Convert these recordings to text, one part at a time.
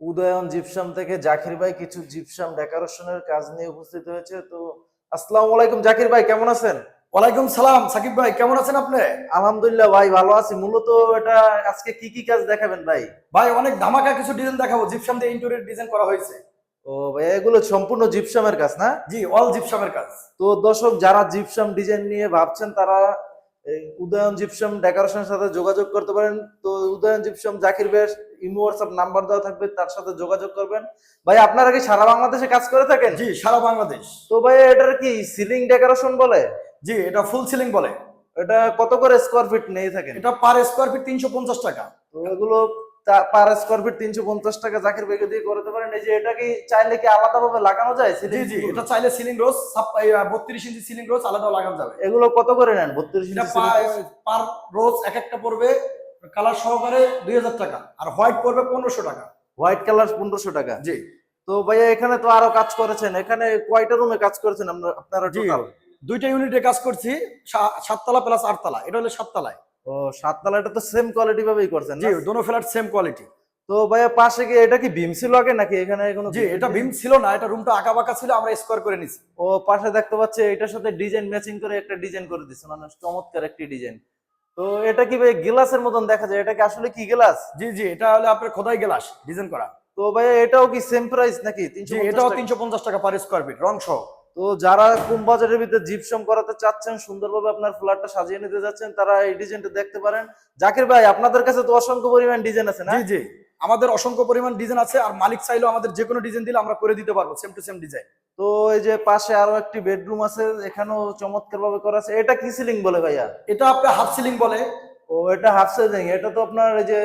Udayan gypsum থেকে জাকির ভাই কিছু জিপসাম ডেকোরেশনের কাজ নিয়ে উপস্থিত হয়েছে। তো আসসালামু আলাইকুম জাকির ভাই কেমন আছেন? ওয়ালাইকুম সালাম সাকিব ভাই কেমন আছেন আপনি? আলহামদুলিল্লাহ ভাই ভালো আছি। মূলত এটা আজকে কি কি কাজ দেখাবেন ভাই? ভাই অনেক ধামাকা কিছু ডিজাইন দেখাবো। জিপসাম দিয়ে ইন্টেরিয়র ডিজাইন করা হয়েছে। ও ভাই এগুলো সম্পূর্ণ জিপসামের কাজ না? জি অল জিপসামের কাজ। তো দর্শক যারা জিপসাম ডিজাইন নিয়ে ভাবছেন তারা উদয়ন জিপসাম ডেকোরেশনের সাথে যোগাযোগ করতে পারেন। তো উদয়ন জিপসাম জাকির ভাইয়ের ইমো হোয়াটসঅ্যাপ নাম্বার দেওয়া থাকবে তার সাথে যোগাযোগ করবেন। ভাই আপনারা কি সারা বাংলাদেশে কাজ করে থাকেন? জি সারা বাংলাদেশ। তো ভাই এটার কি সিলিং ডেকোরেশন বলে? জি এটা ফুল সিলিং বলে। এটা কত করে স্কোয়ার ফিট নিয়ে থাকেন? এটা পার স্কোয়ার ফিট তিনশো পঞ্চাশ টাকা। তো এগুলো পার স্কোয়ার ফিট তিনশো পঞ্চাশ টাকা জাকির ভাইকে দিয়ে করতে পারেন। এই যে এটা কি চাইলে কি আলাদা ভাবে লাগানো যায় জি জি এটা চাইলে সিলিং রোজ বত্রিশ ইঞ্চি সিলিং রোজ আলাদা লাগানো যাবে। এগুলো কত করে নেন? বত্রিশ এটা পার রোজ এক একটা পড়বে কালার সহকারে দুই হাজার টাকা। আর হোয়াইট পড়বে পনেরোশো টাকা। হোয়াইট কালার পনেরোশো টাকা। জি। তো ভাইয়া এখানে তো আরও কাজ করেছেন। এখানে কয়টা রুমে কাজ করেছেন আপনারা টোটাল দুইটা ইউনিটে কাজ করছি সাততলা প্লাস আটতলা। এটা হলো সাততলায়। ও সাততলা এটা তো সেম কোয়ালিটি ভাবেই করছেন জি? দোনো ফ্ল্যাট সেম কোয়ালিটি তো ভাইয়া পাশে কি এটা কি ভীম ছিল আগে নাকি? এখানে কোনো জি এটা ভীম ছিল না এটা রুমটা আঁকা বাঁকা ছিল আমরা স্কোয়ার করে নিছি। ও পাশে দেখতে পাচ্ছি এটার সাথে ডিজাইন ম্যাচিং করে একটা ডিজাইন করে দিচ্ছেন। মানে চমৎকার একটি ডিজাইন তো এটা কি ভাই গ্লাসের মতন দেখা যায়? এটা কি আসলে কি গ্লাস? জি জি এটা হলো আপনার খোদাই গ্লাস ডিজাইন করা। তো ভাইয়া এটাও কি সেম প্রাইস নাকি? জি এটাও? তিনশো পঞ্চাশ টাকা পার স্কোয়ার ফিট রং সহ। তো যারা কম বাজারের ভিতরে জিপসম করাতে চাচ্ছেন সুন্দরভাবে আপনার ফ্ল্যাটটা সাজিয়ে নিতে যাচ্ছেন তারা এই ডিজাইনটা দেখতে পারেন। জাকির ভাই আপনাদের কাছে তো অসংখ্য পরিমাণ ডিজাইন আছে না? জি জি। আমাদের অসংখ্য পরিমাণ ডিজাইন আছে আর মালিক চাইলেও আমাদের যে কোনো ডিজাইন দিলে আমরা করে দিতে পারব সেম টু সেম ডিজাইন তো এই যে পাশে আরও একটি বেডরুম আছে এখানেও চমৎকার ভাবে করা আছে। এটা কি সিলিং বলে ভাইয়া? এটা আপনার হাফ সিলিং বলে। ও এটা হাফ সিলিং এটা তো আপনার এই যে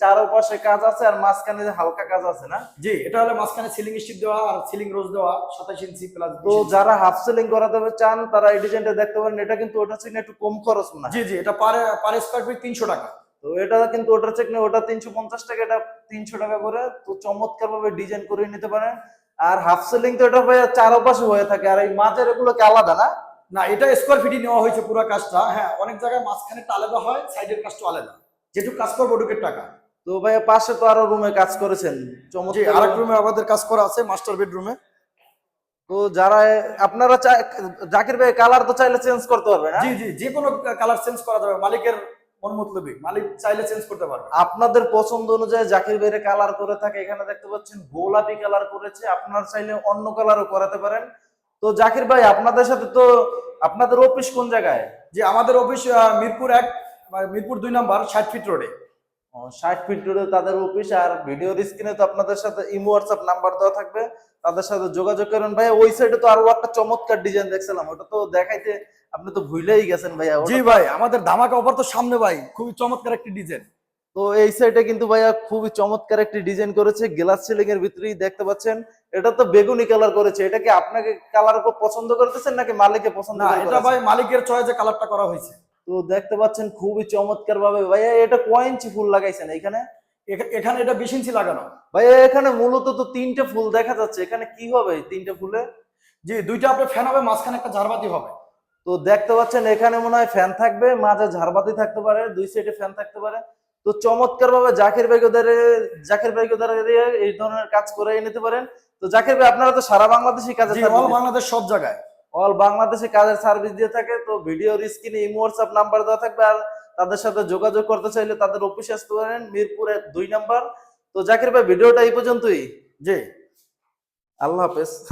চারপাশে কাজ আছে আর মাঝখানে যে হালকা কাজ আছে না? জি এটা হলো মাঝখানে সিলিং স্টিপ দেওয়া আর সিলিং রোজ দেওয়া সাতাশ ইঞ্চি প্লাস তো যারা হাফ সিলিং করাতে চান তারা এই ডিজাইনটা দেখতে পারেন। এটা কিন্তু ওটা থেকে একটু কম খরচ না জি জি এটা পার পার স্কোয়ার ফিট তিনশো টাকা। তো এটা কিন্তু ওটার চেক নেই ওটা তিনশো পঞ্চাশ টাকা এটা তিনশো টাকা করে। তো চমৎকার ভাবে ডিজাইন করে নিতে পারেন। আর হাফ সিলিং তো এটা ভাই চারপাশে হয়ে থাকে। আর এই মাঝের এগুলো কি আলাদা না? না এটা স্কোয়ার ফিটই নেওয়া হয়েছে পুরো কাজটা। হ্যাঁ অনেক জায়গায় মাঝখানে আলাদা হয় সাইডের কাজটা আলাদা। যেটুকু কাজ করব ওটুকের টাকা। তো ভাই পাশে তো আরও রুমে কাজ করেছেন। চমৎকার। আরেক রুমে আমাদের কাজ করা আছে মাস্টার বেডরুমে তো যারা আপনারা জাকির ভাই কালার তো চাইলে চেঞ্জ করতে পারবে না জি জি যে কোনো কালার চেঞ্জ করা যাবে। মালিকের মন মতলবি মালিক চাইলে চেঞ্জ করতে পারবে। আপনাদের পছন্দ অনুযায়ী জাকির ভাইয়ের কালার করে থাকে এখানে দেখতে পাচ্ছেন গোলাপি কালার করেছে আপনারা চাইলে অন্য কালারও করাতে পারেন। তো জাকির ভাই আপনাদের সাথে তো আপনাদের অফিস কোন জায়গায়? যে আমাদের অফিস মিরপুর এক মিরপুর দুই নাম্বার ষাট ফিট রোডে ষাট ফিট রোডে তাদের অফিস আর ভিডিওর স্ক্রিনে তো আপনাদের সাথে ইমো হোয়াটসঅ্যাপ নাম্বার দেওয়া থাকবে। তাদের সাথে যোগাযোগ করেন ভাই ওই সাইডে তো আরও একটা চমৎকার ডিজাইন দেখছিলাম ওটা তো দেখাইতে আপনি তো ভুলেই গেছেন ভাইয়া জি ভাই আমাদের ধামাকা অফার তো সামনে ভাই খুবই চমৎকার একটি ডিজাইন তো এই সাইডে কিন্তু ভাইয়া খুবই চমৎকার একটি ডিজাইন করেছে গ্লাস সিলিং এর ভিতরেই দেখতে পাচ্ছেন। এটা তো বেগুনি কালার করেছে এটা কি আপনাকে কালার পছন্দ করতেছেন নাকি মালিকে পছন্দ না এটা ভাই মালিকের চয়েসে কালারটা করা হয়েছে। তো দেখতে পাচ্ছেন খুবই চমৎকার ভাবে ভাইয়া এটা কয় ইঞ্চি ফুল লাগাইছেন এখানে? এখা- এখানে এটা বিশ ইঞ্চি লাগানো। ভাইয়া এখানে মূলত তো তিনটে ফুল দেখা যাচ্ছে এখানে কি হবে তিনটে ফুলে? জি দুইটা আপনার ফ্যান হবে মাঝখানে একটা ঝাড়বাতি হবে। তো দেখতে পাচ্ছেন এখানে মনে হয় ফ্যান থাকবে মাঝে ঝাড়বাতি থাকতে পারে দুই সাইডে ফ্যান থাকতে পারে। তো চমৎকার ভাবে জাকির ভাই জাকির ভাই এই ধরনের কাজ করে নিতে পারেন। তো জাকির ভাই আপনারা তো সারা বাংলাদেশি কাজে অল বাংলাদেশ সব জায়গায়। অল বাংলাদেশে কাজের সার্ভিস দিয়ে থাকে। তো ভিডিওর স্ক্রিনে ইমো হোয়াটসঅ্যাপ নাম্বার দেওয়া থাকবে। আর তাদের সাথে যোগাযোগ করতে চাইলে তাদের অফিসে আসতে পারেন মিরপুরের দুই নাম্বার তো জাকির ভাই ভিডিওটা এই পর্যন্তই। জি। আল্লাহ হাফেজ।